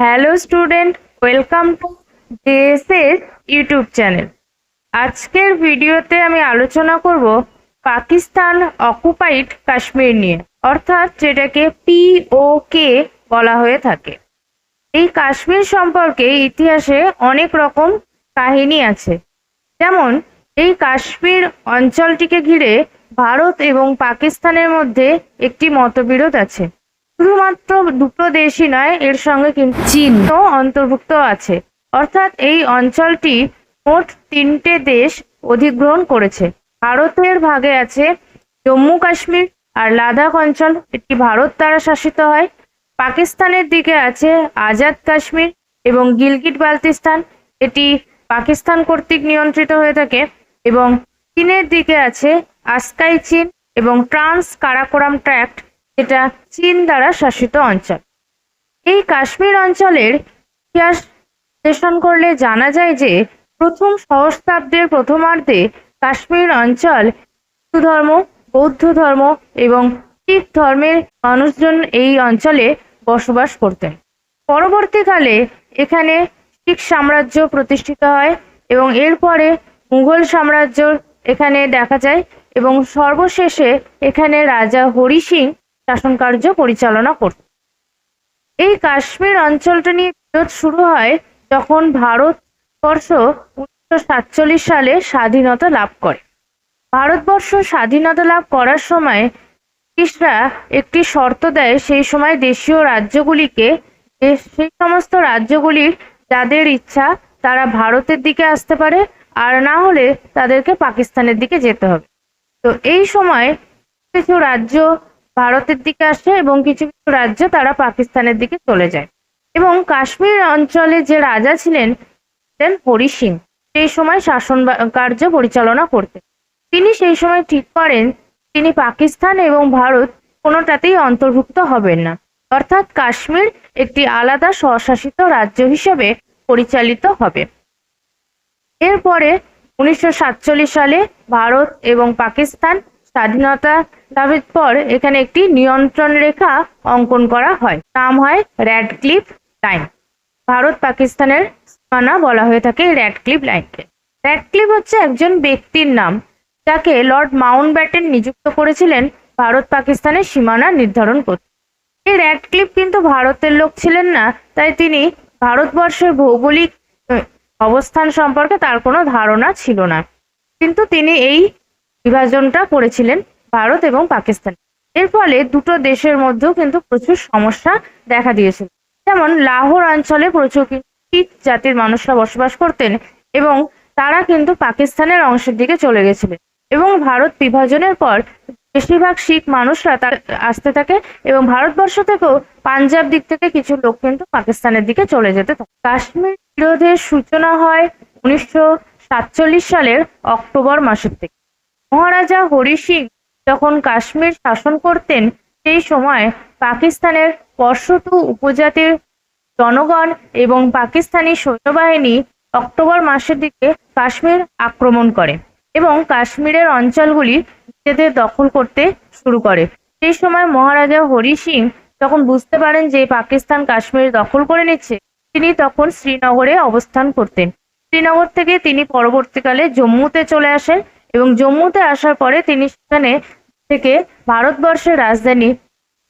Hello student, welcome to JSS YouTube channel. আজকের ভিডিওতে আমি আলোচনা করব পাকিস্তান অকুপাইড কাশ্মীর নিয়ে, অর্থাৎ যেটাকে পিওকে বলা হয়ে থাকে। এই কাশ্মীর সম্পর্কে ইতিহাসে অনেক রকম কাহিনী আছে। যেমন, এই কাশ্মীর অঞ্চলটিকে ঘিরে ভারত এবং পাকিস্তানের মধ্যে একটি মতবিরোধ আছে। শুধুমাত্র দুটো দেশই নয়, এর সঙ্গে কিন্তু চীনও অন্তর্ভুক্ত আছে। অর্থাৎ এই অঞ্চলটি মোট তিনটে দেশ অধিগ্রহণ করেছে। ভারতের ভাগে আছে জম্মু কাশ্মীর আর লাদাখ অঞ্চল। এটি ভারত দ্বারা শাসিত হয়। পাকিস্তানের দিকে আছে আজাদ কাশ্মীর এবং গিলগিট বালতিস্তান। এটি পাকিস্তান কর্তৃক নিয়ন্ত্রিত হয়ে থাকে এবং চীনের দিকে আছে আসকাই চীন এবং ট্রান্স কারাকোরাম ট্র্যাক্ট। যেটা চীন দ্বারা শাসিত অঞ্চল। এই কাশ্মীর অঞ্চলের ইতিহাস বিশ্লেষণ করলে জানা যায় যে, প্রথম সহস্রাব্দের প্রথমার্ধে কাশ্মীর অঞ্চল হিন্দু ধর্ম, বৌদ্ধ ধর্ম এবং শিখ ধর্মের মানুষজন এই অঞ্চলে বসবাস করতেন। পরবর্তীকালে এখানে শিখ সাম্রাজ্য প্রতিষ্ঠিত হয় এবং এরপরে মুঘল সাম্রাজ্য এখানে দেখা যায় এবং সর্বশেষে এখানে রাজা হরি সিং শাসনকার্য পরিচালনা করত। এই কাশ্মীর অঞ্চলটা নিয়ে বিরোধ শুরু হয় যখন ভারতবর্ষ উনিশশো সাতচল্লিশ সালে স্বাধীনতা লাভ করে। ভারতবর্ষ স্বাধীনতা লাভ করার সময় ব্রিটিশরা একটি শর্ত দেয়, সেই সময় দেশীয় রাজ্যগুলিকে সেই সমস্ত রাজ্যগুলির যাদের ইচ্ছা তারা ভারতের দিকে আসতে পারে, আর না হলে তাদেরকে পাকিস্তানের দিকে যেতে হবে। তো এই সময় কিছু রাজ্য ভারতের দিকে আসে এবং কিছু কিছু রাজ্য তারা পাকিস্তানের দিকে চলে যায়। এবং কাশ্মীর অঞ্চলে যে রাজা ছিলেন ছিলেন হরি সিং। সেই সময় শাসন কার্য পরিচালনা করতেন তিনি সেই সময় ঠিক করেন, তিনি পাকিস্তান এবং ভারত কোনোটাতেই অন্তর্ভুক্ত হবেন না। অর্থাৎ কাশ্মীর একটি আলাদা স্বশাসিত রাজ্য হিসেবে পরিচালিত হবে। এরপরে উনিশশো সাতচল্লিশ সালে ভারত এবং পাকিস্তান স্বাধীনতা দাবির পর এখানে একটি নিয়ন্ত্রণ রেখা অঙ্কন করা হয়। নাম হয় র‍্যাড র্যাডক্লিফ লাইন। ভারত পাকিস্তানের সীমানা বলা হয়ে থাকে এই র্যাডক্লিফ লাইনকে। র্যাডক্লিফ হচ্ছে একজন ব্যক্তির নাম যাকে লর্ড মাউন্ট ব্যাটেন নিযুক্ত করেছিলেন ভারত পাকিস্তানের সীমানা নির্ধারণ করতে। এই র্যাডক্লিফ কিন্তু ভারতের লোক ছিলেন না, তাই তিনি ভারতবর্ষের ভৌগোলিক অবস্থান সম্পর্কে তার কোনো ধারণা ছিল না। কিন্তু তিনি এই বিভাজনটা করেছিলেন ভারত এবং পাকিস্তান। এর ফলে দুটো দেশের মধ্যেও কিন্তু প্রচুর সমস্যা দেখা দিয়েছিল। যেমন লাহোর অঞ্চলে প্রচুর শিখ জাতির মানুষরা বসবাস করতেন এবং তারা কিন্তু পাকিস্তানের অংশের দিকে চলে গেছিলেন এবং ভারত বিভাজনের পর বেশিরভাগ শিখ মানুষরা তার আসতে থাকে এবং ভারতবর্ষ থেকেও পাঞ্জাব দিক থেকে কিছু লোক কিন্তু পাকিস্তানের দিকে চলে যেতে থাকে। কাশ্মীর বিরোধের সূচনা হয় উনিশশো সাতচল্লিশ সালের অক্টোবর মাসের থেকে। মহারাজা হরি সিং যখন কাশ্মীর শাসন করতেন, সেই সময় পাকিস্তানের পর্ষতু উপজাতির জনগণ এবং পাকিস্তানি সৈন্যবাহিনী অক্টোবর মাসের দিকে কাশ্মীর আক্রমণ করে এবং কাশ্মীরের অঞ্চলগুলি নিজেদের দখল করতে শুরু করে। সেই সময় মহারাজা হরি সিং যখন বুঝতে পারেন যে পাকিস্তান কাশ্মীর দখল করে নিচ্ছে, তিনি তখন শ্রীনগরে অবস্থান করতেন। শ্রীনগর থেকে তিনি পরবর্তীকালে জম্মুতে চলে আসেন এবং জম্মুতে আসার পরে তিনি সেখানে থেকে ভারতবর্ষের রাজধানী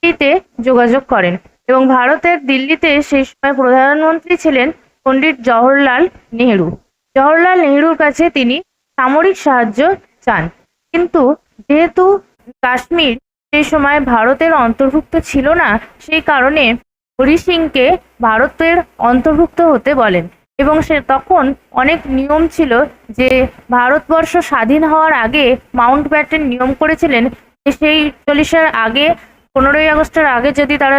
দিল্লিতে যোগাযোগ করেন এবং ভারতের দিল্লিতে সেই সময় প্রধানমন্ত্রী ছিলেন পণ্ডিত জওহরলাল নেহেরু। জওহরলাল নেহেরুর কাছে তিনি সামরিক সাহায্য চান। কিন্তু যেহেতু কাশ্মীর সেই সময় ভারতের অন্তর্ভুক্ত ছিল না, সেই কারণে হরি সিংকে ভারতের অন্তর্ভুক্ত হতে বলেন। এবং সে তখন অনেক নিয়ম ছিল যে ভারতবর্ষ স্বাধীন হওয়ার আগে মাউন্ট ব্যাটেন নিয়ম করেছিলেন যে সেই চল্লিশের আগে, পনেরোই আগস্টের আগে যদি তারা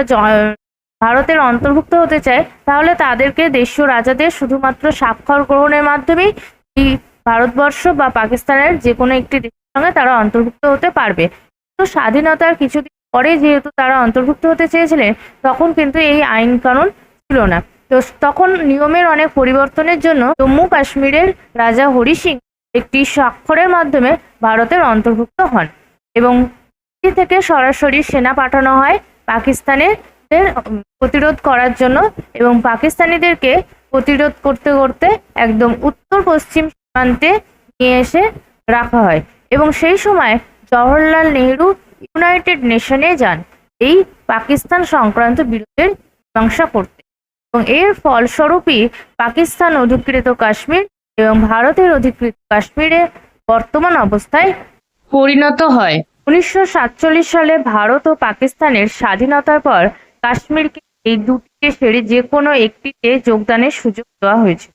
ভারতের অন্তর্ভুক্ত হতে চায়, তাহলে তাদেরকে দেশীয় রাজাদের শুধুমাত্র স্বাক্ষর গ্রহণের মাধ্যমেই এই ভারতবর্ষ বা পাকিস্তানের যে কোনো একটি দেশের সঙ্গে তারা অন্তর্ভুক্ত হতে পারবে। তো স্বাধীনতার কিছুদিন পরে যেহেতু তারা অন্তর্ভুক্ত হতে চেয়েছিলেন, তখন কিন্তু এই আইন কানুন ছিল না। তো তখন নিয়মের অনেক পরিবর্তনের জন্য জম্মু কাশ্মীরের রাজা হরি সিং একটি স্বাক্ষরের মাধ্যমে ভারতের অন্তর্ভুক্ত হন এবং থেকে সরাসরি সেনা পাঠানো হয় পাকিস্তানের প্রতিরোধ করার জন্য এবং পাকিস্তানিদেরকে প্রতিরোধ করতে করতে একদম উত্তর পশ্চিম সীমান্তে নিয়ে এসে রাখা হয় এবং সেই সময় জওহরলাল নেহরু ইউনাইটেড নেশনে যান। এই পাকিস্তান সংক্রান্ত বিরোধের মীমাংসা করতে। এবং এর ফলস্বরূপই পাকিস্তান অধিকৃত কাশ্মীর এবং ভারতের অধিকৃত কাশ্মীরে বর্তমান অবস্থায় পরিণত হয়। উনিশশো সাতচল্লিশ সালে ভারত ও পাকিস্তানের স্বাধীনতার পর কাশ্মীরকে এই দুটি দেশের যে কোনো একটিতে যোগদানের সুযোগ দেওয়া হয়েছে।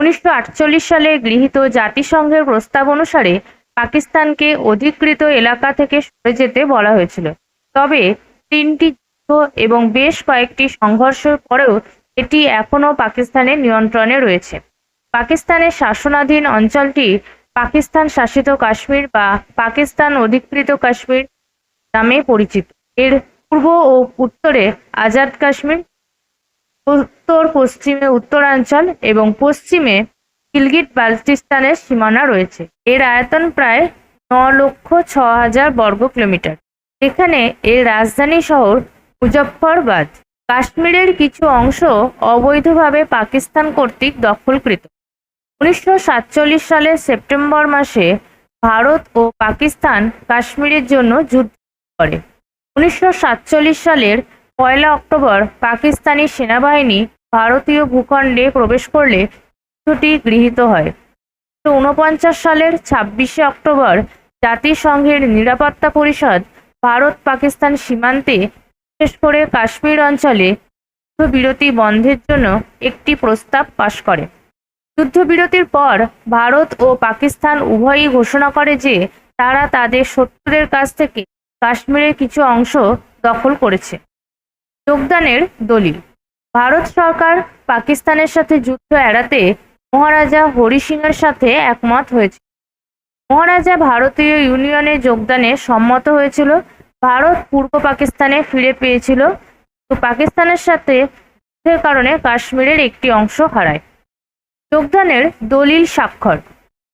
উনিশশো আটচল্লিশ সালে গৃহীত জাতিসংঘের প্রস্তাব অনুসারে পাকিস্তানকে অধিকৃত এলাকা থেকে সরে যেতে বলা হয়েছিল। তবে তিনটি যুদ্ধ এবং বেশ কয়েকটি সংঘর্ষের পরেও এটি এখনও পাকিস্তানের নিয়ন্ত্রণে রয়েছে। পাকিস্তানের শাসনাধীন অঞ্চলটি পাকিস্তান শাসিত কাশ্মীর বা পাকিস্তান অধিকৃত কাশ্মীর নামে পরিচিত। এর পূর্ব ও উত্তরে আজাদ কাশ্মীর, উত্তর, পশ্চিমে উত্তরাঞ্চল এবং পশ্চিমে গিলগিট বালতিস্তানের সীমানা রয়েছে। এর আয়তন প্রায় ন লক্ষ ছ হাজার বর্গ কিলোমিটার। এখানে এর রাজধানী শহর মুজফ্ফরবাদ। কাশ্মীরের কিছু অংশ অবৈধভাবে পাকিস্তান কর্তৃক দখলকৃত। উনিশশো সাতচল্লিশ সালের সেপ্টেম্বর মাসে ভারত ও পাকিস্তান কাশ্মীরের জন্য যুদ্ধ করে। উনিশশো সাতচল্লিশ সালের পয়লা অক্টোবর পাকিস্তানি সেনাবাহিনী ভারতীয় ভূখণ্ডে প্রবেশ করলে যুদ্ধটি গৃহীত হয়। উনপঞ্চাশ সালের ছাব্বিশে অক্টোবর জাতিসংঘের নিরাপত্তা পরিষদ ভারত পাকিস্তান সীমান্তে বিশেষ করে কাশ্মীর অঞ্চলে যুদ্ধবিরতি বন্ধের জন্য একটি প্রস্তাব পাশ করে। যুদ্ধবিরতির পর ভারত ও পাকিস্তান উভয়ই ঘোষণা করে যে তারা তাদের শত্রুদের কাছ থেকে কাশ্মীরের কিছু অংশ দখল করেছে। যোগদানের দলিল, ভারত সরকার পাকিস্তানের সাথে যুদ্ধ এড়াতে মহারাজা হরি সিংয়ের সাথে একমত হয়েছে। মহারাজা ভারতীয় ইউনিয়নে যোগদানে সম্মত হয়েছিল ভারত পূর্ব পাকিস্তানে ফিরে পেয়েছিল। তো পাকিস্তানের সাথে যুদ্ধের কারণে কাশ্মীরের একটি অংশ হারায়। যোগদানের দলিল স্বাক্ষর।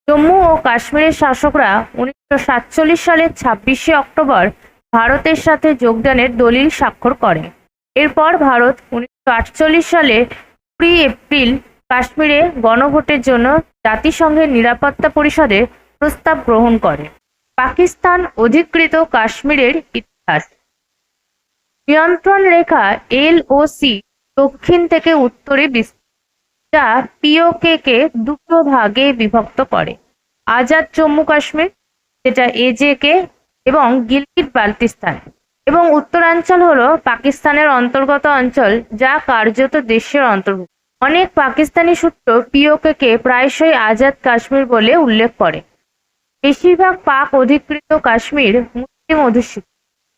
জম্মু ও কাশ্মীরের শাসকরা উনিশশো সাতচল্লিশ সালের ছাব্বিশে অক্টোবর ভারতের সাথে যোগদানের দলিল স্বাক্ষর করে এরপর ভারত উনিশশো আটচল্লিশ সালে কুড়ি এপ্রিল কাশ্মীরে গণভোটের জন্য জাতিসংঘের নিরাপত্তা পরিষদে প্রস্তাব গ্রহণ করে। পাকিস্তান অধিকৃত কাশ্মীরের ইতিহাস। নিয়ন্ত্রণ রেখা এল ও সি দক্ষিণ থেকে উত্তরে যা পিওকে কে দুটো ভাগে বিভক্ত করে। আজাদ জম্মু কাশ্মীর, যেটা এজে কে এবং গিলগিট বাল্তিস্তান। এবং উত্তরাঞ্চল হলো পাকিস্তানের অন্তর্গত অঞ্চল, যা কার্যত দেশের অন্তর্ভুক্ত। অনেক পাকিস্তানি সূত্র পিওকে কে প্রায়শই আজাদ কাশ্মীর বলে উল্লেখ করে। বেশিরভাগ পাক অধিকৃত কাশ্মীর মুসলিম অধ্যুষিত।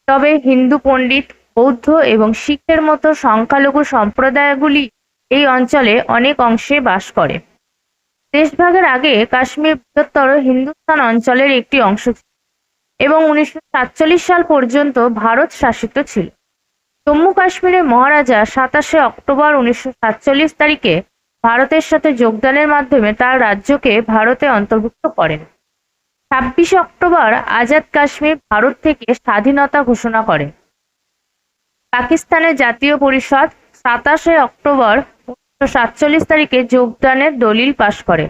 তবে হিন্দু পণ্ডিত, বৌদ্ধ এবং শিখের মতো সংখ্যালঘু সম্প্রদায়গুলি এই অঞ্চলে অনেক অংশে বাস করে। দেশভাগের আগে কাশ্মীর বৃহত্তর হিন্দুস্তান অঞ্চলের একটি অংশ ছিল এবং উনিশশো সাতচল্লিশ সাল পর্যন্ত ভারত শাসিত ছিল। জম্মু কাশ্মীরের মহারাজা সাতাশে অক্টোবর উনিশশো সাতচল্লিশ তারিখে ভারতের সাথে যোগদানের মাধ্যমে তার রাজ্যকে ভারতে অন্তর্ভুক্ত করেন। ছাব্বিশে অক্টোবর আজাদ কাশ্মীর ভারত থেকে স্বাধীনতা ঘোষণা করে। পাকিস্তানের জাতীয় পরিষদ সাতাশে অক্টোবর উনিশশো সাতচল্লিশ তারিখে যোগদানের দলিল পাশ করে।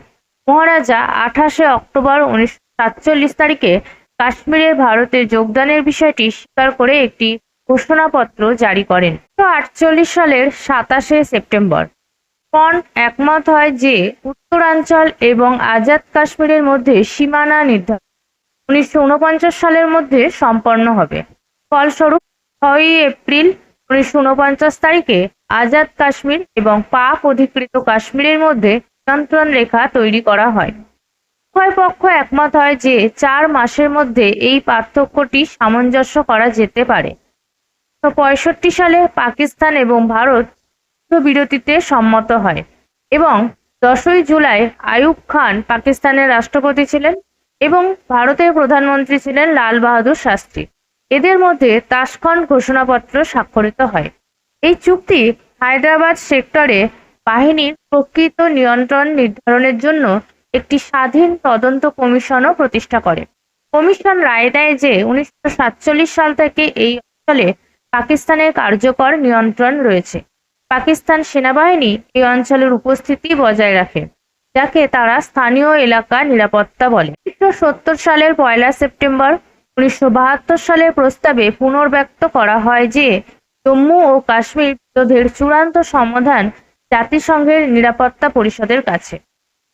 মহারাজা আঠাশে অক্টোবর উনিশশো সাতচল্লিশ তারিখে কাশ্মীরে ভারতের যোগদানের বিষয়টি স্বীকার করে একটি ঘোষণাপত্র জারি করেন। উনিশশো আটচল্লিশ সালের সাতাশে সেপ্টেম্বর। পন একমত হয় যে উত্তরাঞ্চল এবং আজাদ কাশ্মীরের মধ্যে সীমানা নির্ধারণ উনিশশো উনপঞ্চাশ সালের মধ্যে সম্পন্ন হবে। ফলস্বরূপ ছয়ই এপ্রিল উনিশশো উনপঞ্চাশ তারিখে আজাদ কাশ্মীর এবং পাক অধিকৃত কাশ্মীরের মধ্যে নিয়ন্ত্রণ রেখা তৈরি করা হয়। উভয় পক্ষ একমত হয় যে চার মাসের মধ্যে এই পার্থক্যটি সামঞ্জস্য করা যেতে পারে। পঁয়ষট্টি সালে পাকিস্তান এবং ভারত বিরতিতে সম্মত হয় এবং দশই জুলাই আয়ুব খান পাকিস্তানের রাষ্ট্রপতি ছিলেন এবং ভারতের প্রধানমন্ত্রী ছিলেন লাল বাহাদুর শাস্ত্রী। এদের মধ্যে তাসখন্ড ঘোষণাপত্র স্বাক্ষরিত হয়। এই চুক্তি হায়দ্রাবাদ সেক্টরে বাহিনীর প্রকৃত নিয়ন্ত্রণ নির্ধারণের জন্য একটি স্বাধীন তদন্ত কমিশনও প্রতিষ্ঠা করে। কমিশন রায় দেয় যে উনিশশো সাতচল্লিশ সাল থেকে এই অঞ্চলে পাকিস্তানের কার্যকর নিয়ন্ত্রণ রয়েছে। পাকিস্তান সেনাবাহিনী এই অঞ্চলের উপস্থিতি বজায় রাখে, যাকে তারা স্থানীয় এলাকা নিরাপত্তা বলে। উনিশশো সত্তর সালের পয়লা সেপ্টেম্বর উনিশশো বাহাত্তর সালের প্রস্তাবে পুনর্ব্যক্ত করা হয় যে, জম্মু ও কাশ্মীর বিরোধের চূড়ান্ত সমাধান জাতিসংঘের নিরাপত্তা পরিষদের কাছে।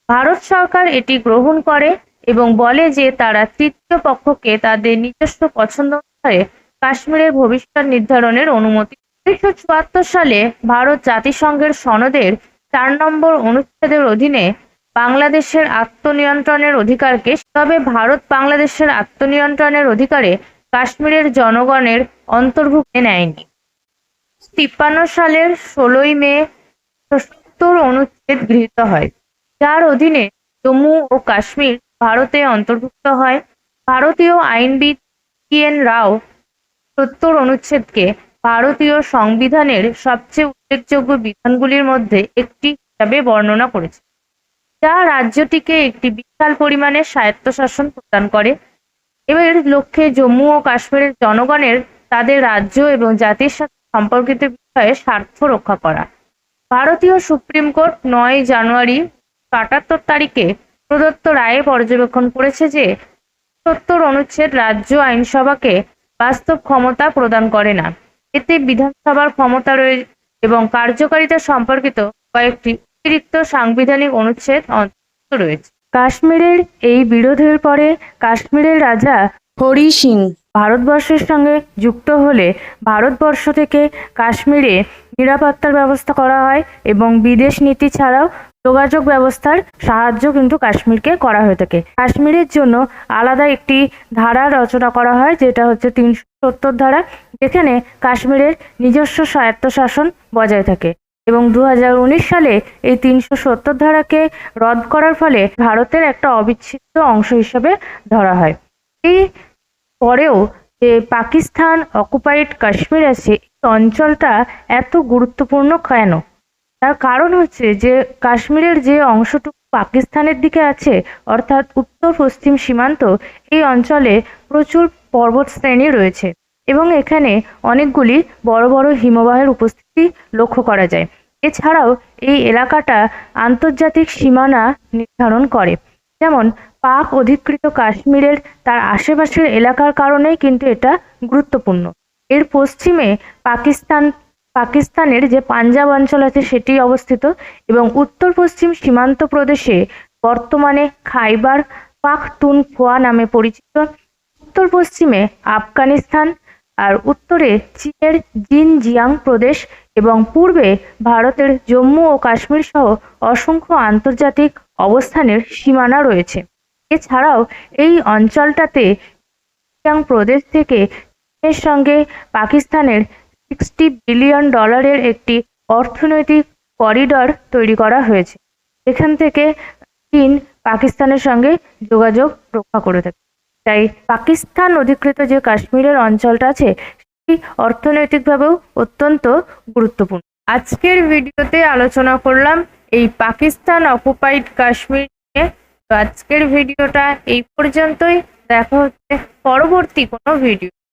ভারত সরকার এটি গ্রহণ করে এবং বলে যে, তারা তৃতীয় পক্ষকে তাদের নিজস্ব পছন্দ অনুসারে কাশ্মীরের ভবিষ্যৎ নির্ধারণের অনুমতি উনিশশো চুয়াত্তর সালে ভারত জাতিসংঘের সনদের চার নম্বর অনুচ্ছেদের অধীনে বাংলাদেশের আত্মনিয়ন্ত্রণের অধিকারকে, তবে ভারত বাংলাদেশের আত্মনিয়ন্ত্রণের অধিকারে কাশ্মীরের জনগণের অন্তর্ভুক্ত নেয়নি। তিপ্পান্ন সালের ষোলোই মে সত্তর অনুচ্ছেদ গৃহীত হয়, যার অধীনে জম্মু ও কাশ্মীর ভারতে অন্তর্ভুক্ত হয়। ভারতীয় আইনবিদ টি এন রাও সত্তর অনুচ্ছেদকে ভারতীয় সংবিধানের সবচেয়ে উল্লেখযোগ্য বিধানগুলির মধ্যে একটি হিসাবে বর্ণনা করেছে। যা রাজ্যটিকে একটি বিশাল পরিমাণে স্বায়ত্তশাসন প্রদান করে। এর লক্ষ্যে জম্মু ও কাশ্মীরের জনগণের তাদের রাজ্য এবং জাতির সাথে সম্পর্কিত বিষয়ে স্বার্থ রক্ষা করা। ভারতীয় সুপ্রিম কোর্ট নয় জানুয়ারি আটাত্তর তারিখে প্রদত্ত রায়ে পর্যবেক্ষণ করেছে যে, সত্তর অনুচ্ছেদ রাজ্য আইনসভাকে বাস্তব ক্ষমতা প্রদান করে না। এতে বিধানসভার ক্ষমতা রয়েছে এবং কার্যকারিতা সম্পর্কিত কয়েকটি অতিরিক্ত সাংবিধানিক অনুচ্ছেদ অন্তর্ভুক্ত রয়েছে। কাশ্মীরের এই বিরোধের পরে কাশ্মীরের রাজা হরি সিং ভারতবর্ষের সঙ্গে যুক্ত হলে ভারতবর্ষ থেকে কাশ্মীরে নিরাপত্তার ব্যবস্থা করা হয় এবং বিদেশ নীতি ছাড়াও যোগাযোগ ব্যবস্থার সাহায্য কিন্তু কাশ্মীরকে করা হয়ে থাকে। কাশ্মীরের জন্য আলাদা একটি ধারা রচনা করা হয়, যেটা হচ্ছে তিনশো সত্তর ধারা যেখানে কাশ্মীরের নিজস্ব স্বায়ত্তশাসন বজায় থাকে এবং দু হাজার উনিশ সালে এই তিনশো সত্তর ধারাকে রদ করার ফলে ভারতের একটা অবিচ্ছেদ্য অংশ হিসেবে ধরা হয়। এই পরেও যে পাকিস্তান অকুপাইড কাশ্মীর আছে, এই অঞ্চলটা এত গুরুত্বপূর্ণ কেন? তার কারণ হচ্ছে যে কাশ্মীরের যে অংশটুকু পাকিস্তানের দিকে আছে, অর্থাৎ উত্তর পশ্চিম সীমান্ত, এই অঞ্চলে প্রচুর পর্বত শ্রেণি রয়েছে এবং এখানে অনেকগুলি বড় বড় হিমবাহের উপস্থিতি লক্ষ্য করা যায়। এছাড়াও এই এলাকাটা আন্তর্জাতিক সীমানা নির্ধারণ করে। যেমন, পাক অধিকৃত কাশ্মীরের তার আশেপাশের এলাকার কারণেই কিন্তু এটা গুরুত্বপূর্ণ। এর পশ্চিমে পাকিস্তান, পাকিস্তানের যে পাঞ্জাব অঞ্চল আছে সেটি অবস্থিত এবং উত্তর পশ্চিম সীমান্ত প্রদেশে বর্তমানে খাইবার পাখতুনখোয়া নামে পরিচিত উত্তর পশ্চিমে আফগানিস্তান আর উত্তরে চীনের জিনজিয়াং প্রদেশ এবং পূর্বে ভারতের জম্মু ও কাশ্মীর সহ অসংখ্য আন্তর্জাতিক অবস্থানের সীমানা রয়েছে। এছাড়াও এই অঞ্চলটাতে প্রদেশ থেকে চীনের সঙ্গে পাকিস্তানের সিক্সটি বিলিয়ন ডলারের একটি অর্থনৈতিক করিডর তৈরি করা হয়েছে। এখান থেকে চীন পাকিস্তানের সঙ্গে যোগাযোগ রক্ষা করে থাকে। তাই পাকিস্তান অধিকৃত যে কাশ্মীরের অঞ্চলটা আছে, সেটি অর্থনৈতিকভাবেও অত্যন্ত গুরুত্বপূর্ণ। আজকের ভিডিওতে আলোচনা করলাম এই পাকিস্তান অকুপাইড কাশ্মীর নিয়ে। তো আজকের ভিডিওটা এই পর্যন্তই। দেখা হচ্ছে পরবর্তী কোনো ভিডিও